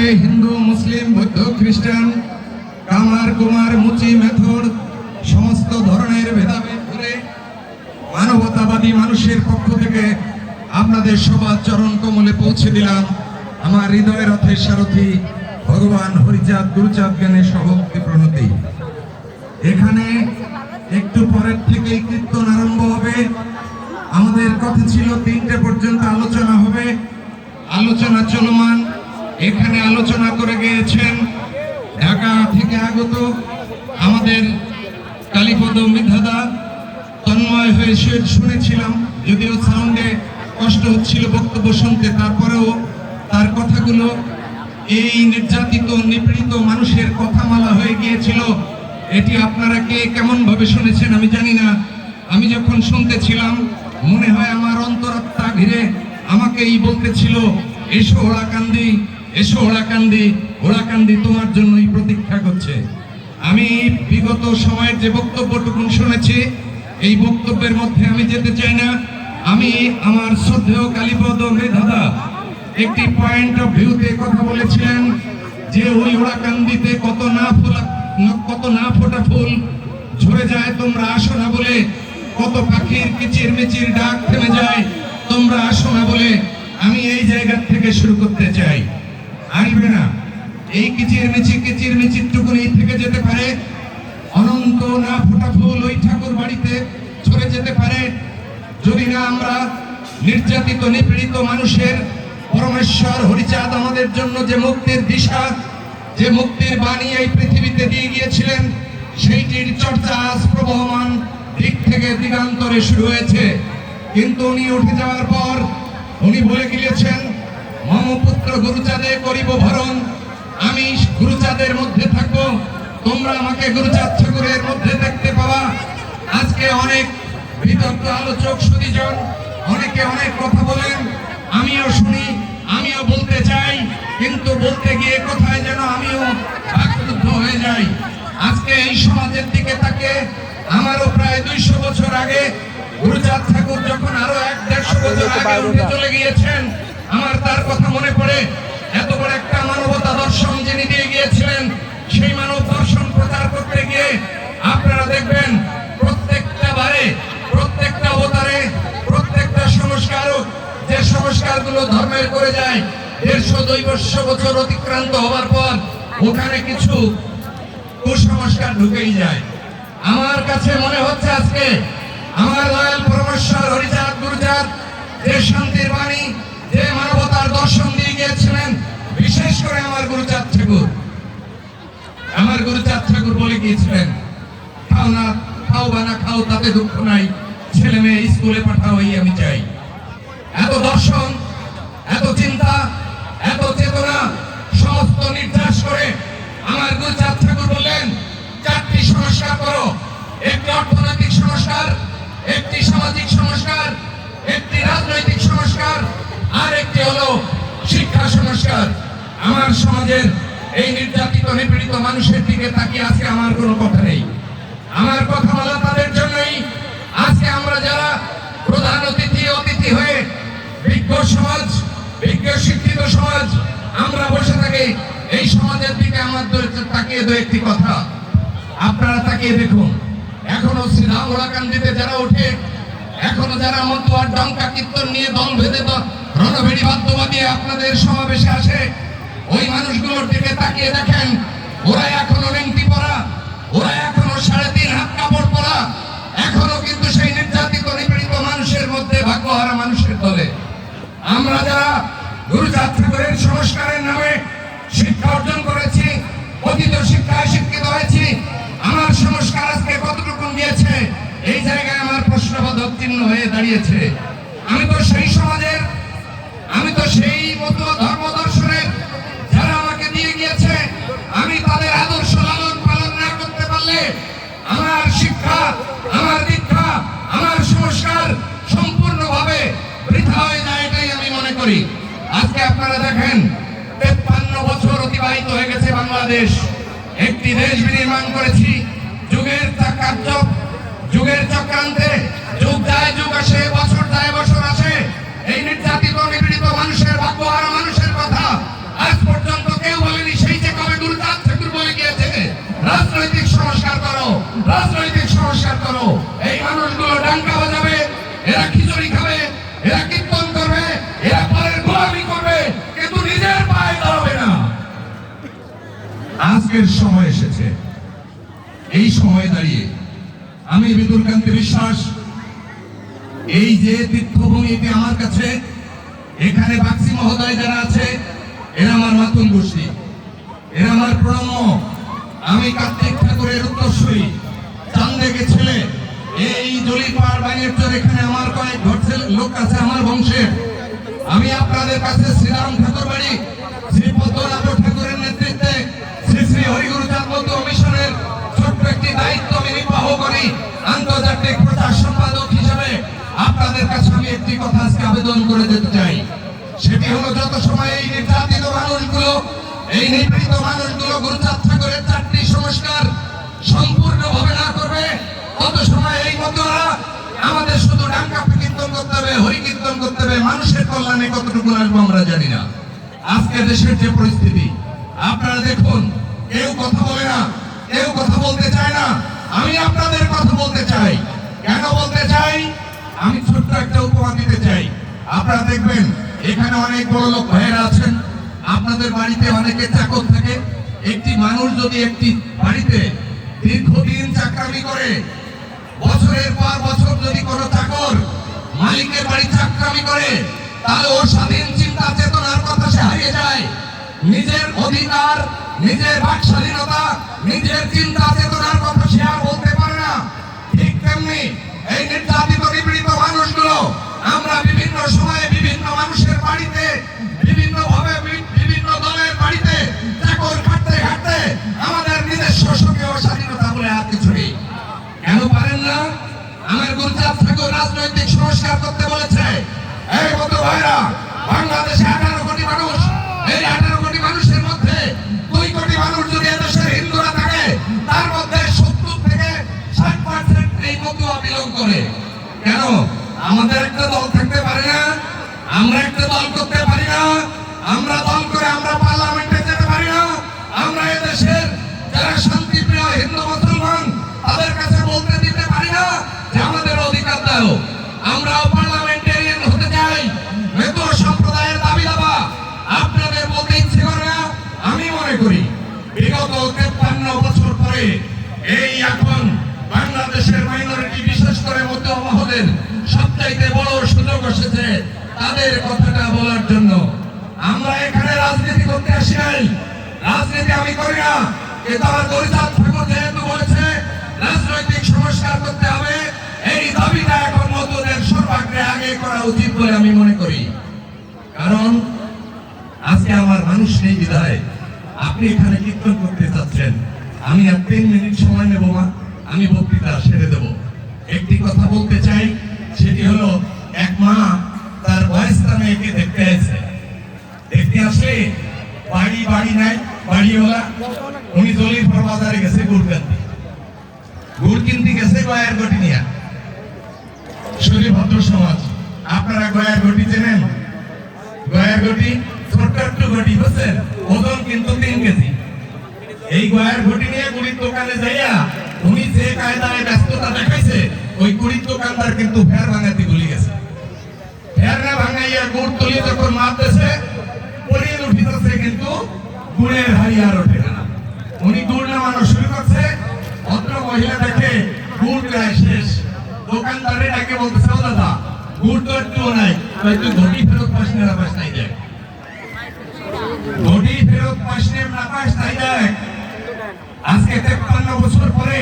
এখানে হিন্দু, মুসলিম, বৌদ্ধ, খ্রিস্টান, কামার, কুমার, মুচি, মেথর, সমস্ত ধরনের ভেদাভেদ করে মানবতাবাদী মানুষের পক্ষ থেকে আপনাদের সবার চরণ কমলে পৌঁছে দিলাম। আমার হৃদয়ের রথের সারথী ভগবান হরিচাঁদ গুরুচাঁদ জ্ঞানের সহক্তি প্রণতি। এখানে একটু পরের থেকেই কীর্তন আরম্ভ হবে। আমাদের কথা ছিল তিনটে পর্যন্ত আলোচনা হবে। আলোচনা চলমান। এখানে আলোচনা করে গিয়েছেন ঢাকা থেকে আগত আমাদের কালীপদ মিধাদা তন্ময় হয়ে শু- শুনেছিলাম, যদিও সাউন্ডে কষ্ট হচ্ছিল বক্তব্য শুনতে, তারপরেও তার কথাগুলো এই নির্যাতিত, নিপীড়িত মানুষের কথামালা হয়ে গিয়েছিল। এটি আপনারা কে কেমন ভাবে শুনেছেন আমি জানি না। আমি যখন শুনতেছিলাম, মনে হয় আমার অন্তরাত্মা ঘিরে আমাকেই বলতেছিল, এসো ওড়াকান্দি এসো ওড়াকান্দি ওড়াকান্দি তোমার জন্যই প্রতীক্ষা করছে। আমি বিগত সময়ের যে বক্তব্যটুকুন শুনেছি, এই বক্তব্যের মধ্যে আমি যেতে চাই না। আমি আমার শ্রদ্ধেয় কালীপদ মেধাদা একটি পয়েন্ট অফ ভিউতে কথা বলেছিলেন যে ওই ওড়াকান্দিতে কত না ফোলা, কত না ফোটা ফুল ঝরে যায়, তোমরা আসো না বলে। কত পাখির কিচির মিচির ডাক থেমে যায়, তোমরা আসো না বলে আমি এই জায়গা থেকে শুরু করতে চাই। আসবে না। এই কিচির মিচির কিচির মিচির টুকুনি থেকে যেতে পারে। অনন্ত না ফোটা ফুল ওই ঠাকুর বাড়িতে ছড়ে যেতে পারে। যদি না আমরা নির্যাতিত, নিপীড়িত মানুষের পরমেশ্বর হরিচাঁদ আমাদের জন্য যে মুক্তির দিশা, যে মুক্তির বাণী এই পৃথিবীতে দিয়ে গিয়েছিলেন, সেইটির চর্চা আজ প্রবহমান দিক থেকে দিগান্তরে শুরু হয়েছে। কিন্তু উনি উঠে যাওয়ার পর উনি বলে গিয়েছেন পুত্র গুরুচাঁদে করিব ভরণ। আমি গুরুচাঁদের মধ্যে থাকব। তোমরা আমাকে গুরুচাঁদ ঠাকুরের মধ্যে দেখতে পাওয়া আজকে অনেক বিতর্ক আলোচক সুদীজন অনেকে অনেক কথা বলেন। আমিও শুনি, আমিও বলতে চাই, কিন্তু বলতে গিয়ে কোথায় যেন আমিও বাকরুদ্ধ হয়ে যাই। আজকে এই সমাজের দিকে তাকে আমারও প্রায় দুইশো বছর আগে গুরুচাঁদ ঠাকুর যখন আরও এক দেড়শো বছর আগে উঠে চলে গিয়েছেন আমার তার কথা মনে পড়ে। এত বড় একটা মানবতা দর্শন যিনি দিয়ে গিয়েছিলেন, সেই মানব দর্শন প্রচার করতে গিয়ে আপনারা দেখবেন, প্রত্যেকটা বারে, প্রত্যেকটা অবতারে, প্রত্যেকটা সংস্কারও যে সংস্কারগুলো ধর্মের করে যায়, দেড়শো দৈবস্য বছর অতিক্রান্ত হওয়ার পর ওখানে কিছু কুসংস্কার ঢুকেই যায়। আমার কাছে মনে হচ্ছে আজকে আমার দয়াল পরমেশ্বর, হরিচাঁদ, গুরুচাঁদ, যে শান্তির বাণী যে মানবতার দর্শন দিয়ে গিয়েছিলেন, বিশেষ করে আমার গুরুচাঁদ ঠাকুর। আমার গুরুচাঁদ ঠাকুর বলে গিয়েছিলেন, খাও না, খাও বা না খাও, তাতে দুঃখ নাই, ছেলে মেয়ে স্কুলে পাঠাও এই আমি চাই। এত দর্শন, এত চিন্তা, এত চেতনা, সমস্ত নির্যাস করে আমার গুরুচাঁদ ঠাকুর বললেন, চারটি সংস্কার করো। একটি অর্থনৈতিক সংস্কার একটি সামাজিক সংস্কার একটি রাজনৈতিক সংস্কার আর একটি হলো শিক্ষা সংস্কার। আমার সমাজের এই নির্যাতিত, নিপীড়িত মানুষের দিকে তাকিয়ে আজকে আমার কোনো কথা নেই। আমার কথা বলা তাদের জন্যই আজকে আমরা যারা প্রধান অতিথি অতিথি হয়ে বিজ্ঞ সমাজ, বিজ্ঞ শিক্ষিত সমাজ, আমরা বসে থাকি, এই সমাজের দিকে আমাদের তাকিয়ে দু একটি কথা। আপনারা তাকিয়ে দেখুন, এখনও শ্রীধাম ওড়াকান্দিতে যারা ওঠে, এখনও যারা মন্তুয়ার ডঙ্কা কীর্তন নিয়ে দল ভেদে তো বাদ্যবাদী আপনাদের সমাবেশে আসে। ওই মানুষগুলোর দিকে তাকিয়ে দেখেন ওরা এখনও লেংটি পরা ওরা এখনও সাড়ে তিন হাত কাপড় পরা, এখনও কিন্তু সেই নির্যাতিত, নিপীড়িত মানুষের মধ্যে ভাগ্যহারা মানুষের দলে। আমরা যারা গুরুচাঁদ ঠাকুরের সংস্কারের নামে শিক্ষা অর্জন করেছি, অতীত শিক্ষায় শিক্ষিত হয়েছি, আমার সংস্কার আজকে কতটুকু দিয়েছে এই জায়গায় আমার প্রশ্নবোধক চিহ্ন হয়ে দাঁড়িয়েছে। আমি তো সেই সমাজের আজকে আপনারা দেখেন, তেপ্পান্ন বছর অতিবাহিত হয়ে গেছে বাংলাদেশ। একটি দেশ বিনির্মাণ করেছি, যুগের কার্য যুগের চক্রান্তে, যুগ যায়, যুগ আসে, বছর যায়, বছর আসে। এই নির্যাতিত, নিপীড়িত মানুষের ভাগ্য আর মানুষের কথা। আজ পর্যন্ত কেউ বলেনি সেই যে কবে গুরুদাস ঠাকুর বলে গিয়েছে। রাজনৈতিক সংস্কার করো, রাজনৈতিক সংস্কার করো। আজকের সময় এসেছে। এই সময় দাঁড়িয়ে আমি বিদুল কান্তি বিশ্বাস, এই যে তীর্থভূমিতে আমার কাছে, এখানে বাক্সি মহোদয় যারা আছে, এরা আমার মাতুল গোষ্ঠী, এরা আমার প্রণম্য। আমি কার্তিক ঠাকুরের উত্তরসূরি, চান্দেকে ছেলে, এই জলিপাড় বাগেরচর এখানে আমার কয়েক ঘর লোক আছে আমার বংশের। আমি আপনাদের কাছে শ্রীরাম আপনাদের কাছে আমি একটি কথা আজকে আবেদন করে যেতে চাই। সেটি হলো, যত সময় এই নির্যাতিত মানুষগুলো, এই নিপীড়িত মানুষগুলো গুরুযাত্রা করে চারটি সংস্কার সম্পূর্ণভাবে না করবে, তত সময় এই মতরা আমাদের শুধু ডাঙ্কা কীর্তন করতে হবে হরি কীর্তন করতে হবে, মানুষের কল্যাণে কতটুকু আসব আমরা জানি না। আজকে দেশের যে পরিস্থিতি, আপনারা দেখুন, কেউ কথা বলে না, কেউ কথা বলতে চায় না। আমি আপনাদের কথা বলতে চাই। কেন বলতে চাই? আমি ছোট্ট একটা উপমা দিতে চাই। আপনারা দেখবেন, এখানে অনেক বড় লোক ভাইয়েরা আছেন। আপনাদের বাড়িতে অনেকে চাকর থাকে। একটি মানুষ যদি একটি বাড়িতে দীর্ঘদিন চাকরামি করে, বছরের পর বছর যদি কোনো চাকর মালিকের বাড়ি চাকরামি করে, তাহলে ওর স্বাধীন চিন্তা চেতনার কথা সে হারিয়ে যায়। নিজের অধিকার, নিজের বাক স্বাধীনতা, নিজের চিন্তা চেতনার কথা সে আর বলতে পারে না। ঠিক তেমনি এই নির্যাতিত মানুষগুলো, আমরা বিভিন্ন সময়ে বিভিন্ন মানুষের বাড়িতে বিভিন্ন ভাবে বিভিন্ন দলের বাড়িতে চাকর খাটতে খাটতে আমাদের নিজস্ব সুখে স্বাধীনতা বলে আর কিছু নেই। কেন পারেন না? আমার গুরুচাঁদ ঠাকুর রাজনৈতিক সংস্কার করতে বলেছে। এই কত ভাইরা, বাংলাদেশে আঠারো কোটি মানুষ, এই আঠারো কোটি মানুষের মধ্যে দুই কোটি মানুষ যদি এদেশের হিন্দুরা থাকে, তার মধ্যে সত্তর থেকে ষাট পার্সেন্ট এই মতুয়া বিলং করে। কেন? আমাদের একটা দল থাকতে পারে না। আমরা একটা দল করতে পারি না। মহলের সবচাইতে বড় সুযোগ এসেছে তাদের কথাটা বলার জন্য। আমরা এখানে রাজনীতি করতে আসি নাই। রাজনীতি আমি করি না। ঠাকুর যেহেতু বলেছে, রাজনৈতিক সংস্কার করতে হবে। এই দাবিটা এখন নতুনের সর্বাগ্রে আগে করা উচিত বলে আমি মনে করি। কারণ আজকে আমার মানুষ নেই বিধায়। আপনি এখানে কীর্তন করতে চাচ্ছেন। আমি আর তিন মিনিট সময় নেব মা। আমি বক্তৃতা সেরে দেব। একটি কথা বলতে চাই, সেটি হলো এক মা তার বয়স্তা মেয়েকে দেখতে এসে দেখতে আসলে বাড়ি বাড়ি নাই, বাড়িওয়ালা। উনি দলিরপুর বাজারে গেছে গুড় কিনতে। গুড় কিনতে গেছে গয়ার গটি নিয়ে। শুধু ভদ্র সমাজ, আপনারা গয়ার গটি চেনেন? গয়ার গটি ছোট্ট একটু গটি, বুঝছেন? ওজন কিন্তু তিন কেজি। এই গয়ার ঘটি নিয়ে গুড়ির দোকানে যাইয়া উনি যে কায়দায় ব্যস্ততা দেখাইছে, ওই গুড়ির দোকানদার কিন্তু ফের ভাঙাতে ভুলে গেছে। ফের না ভাঙাইয়া গুড় তুলি যখন মারতেছে পরিয়ে উঠিতেছে কিন্তু গুড়ের হাড়ি আর ওঠে না। উনি গুড় নামানো শুরু করছে ভদ্র মহিলা দেখে গুড় প্রায় শেষ। দোকানদারে ডাকে বলতেছে দাদা গুড় তো একটু নাই তাই তুই ঘটি ফেরত পাস না পাস নাই দেখ। ঘটি ফেরত পাস না পাস নাই দেখ। আজকে তেপ্পান্ন বছর পরে,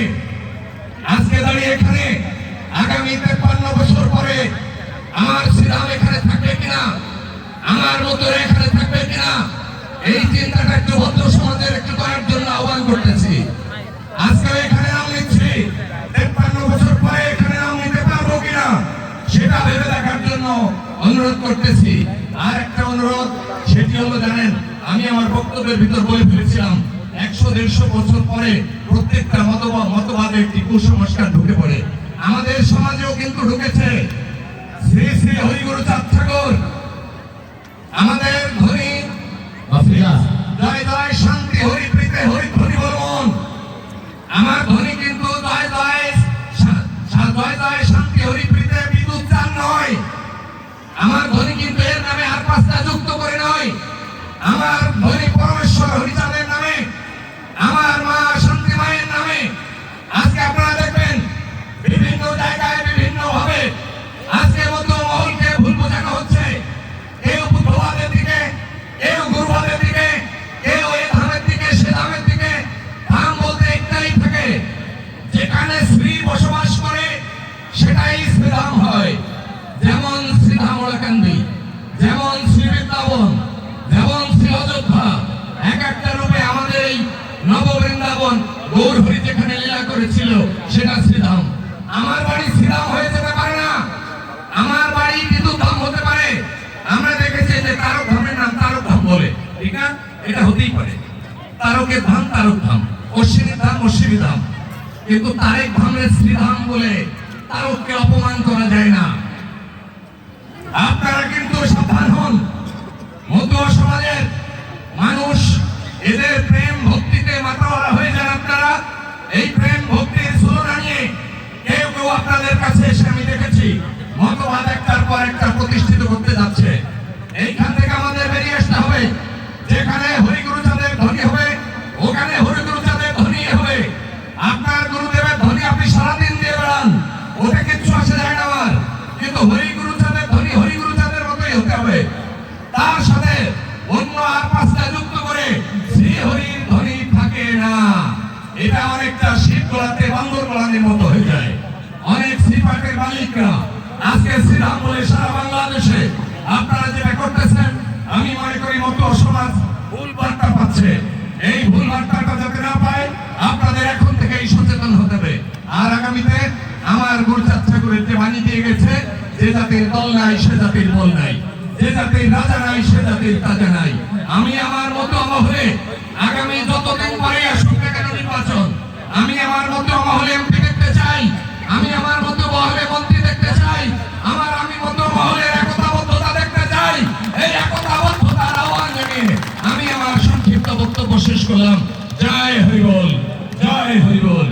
আজকে দাঁড়িয়ে এখানে, আগামী তেপ্পান্ন বছর পরে আমার শ্রীরাম এখানে থাকবে কিনা, আমার মতো এখানে থাকবে কিনা, এই চিন্তাটা একটু ভদ্র সমাজের একটু করার জন্য আহ্বান করতেছি। আজকে এখানে নাম নিচ্ছি, তেপ্পান্ন বছর পরে এখানে নাম নিতে পারব কিনা, সেটা ভেবে দেখার জন্য অনুরোধ করতেছি। আর একটা অনুরোধ, সেটি হলো জানেন, আমি আমার বক্তব্যের ভিতর বলে ফেলেছিলাম একশো দেড়শো বছর পরে প্রত্যেকটা মতবাদ মতবাদে একটি কুসংস্কার ঢুকে পড়ে। আমাদের সমাজেও কিন্তু ঢুকেছে। শ্রী শ্রী হরিগুরু চাঁদ ঠাকুর আমাদের ধনী আমার ধনী কিন্তু এর নামে আর পাঁচটা যুক্ত করে নয়। আমার হতেই পারে। তারকের ধাম, তারক ধাম। অশ্বিনীর ধাম, অশ্বিনী ধাম। কিন্তু তারেক ধামের শ্রীধাম বলে তারককে অপমান করা যায় না। আপনারা কিন্তু সাবধান হন। মতুয়া সমাজের মানুষ, এদের প্রেম ভক্তিতে মাতাওয়ারা হয়ে যান আপনারা। এই প্রেম ভক্তির সুরনা নিয়ে কেউ কেউ আপনাদের কাছে এসে আমি দেখেছি, মতবাদ একটার পর একটা প্রতিষ্ঠিত করতে যাচ্ছে। এইখান থেকে এটা অনেকটা শীত গোলাতে বান্দর গোলানের মতো হয়ে যায়। অনেক শ্রীপাঠের মালিকরা আজকে শ্রীরাম বলে সারা বাংলাদেশে আপনারা যেটা করতেছেন, আমি মনে করি মতো সমাজ ভুল বার্তা পাচ্ছে। এই ভুল বার্তাটা যাতে না পায়, আপনাদের এখন থেকেই সচেতন হতে হবে। আর আগামীতে আমার গুরুচাঁদ ঠাকুরের যে বাণী দিয়ে গেছে, যে জাতির দল নাই, সে জাতির বল নাই। যে জাতির রাজা নাই, সে জাতির তাজা নাই। আমি আমার মতো মহলে আগামী যতদিন পরে আসুক আমি আমার মতো মহলে এমপি দেখতে চাই। আমি আমার মতো মহলে মন্ত্রী দেখতে চাই। আমার আমি মতো মহলের একতাবদ্ধতা দেখতে চাই। এই একতাবদ্ধতার আহ্বান জানিয়ে আমি আমার সংক্ষিপ্ত বক্তব্য শেষ করলাম। জয় হরিবল জয় হরিবল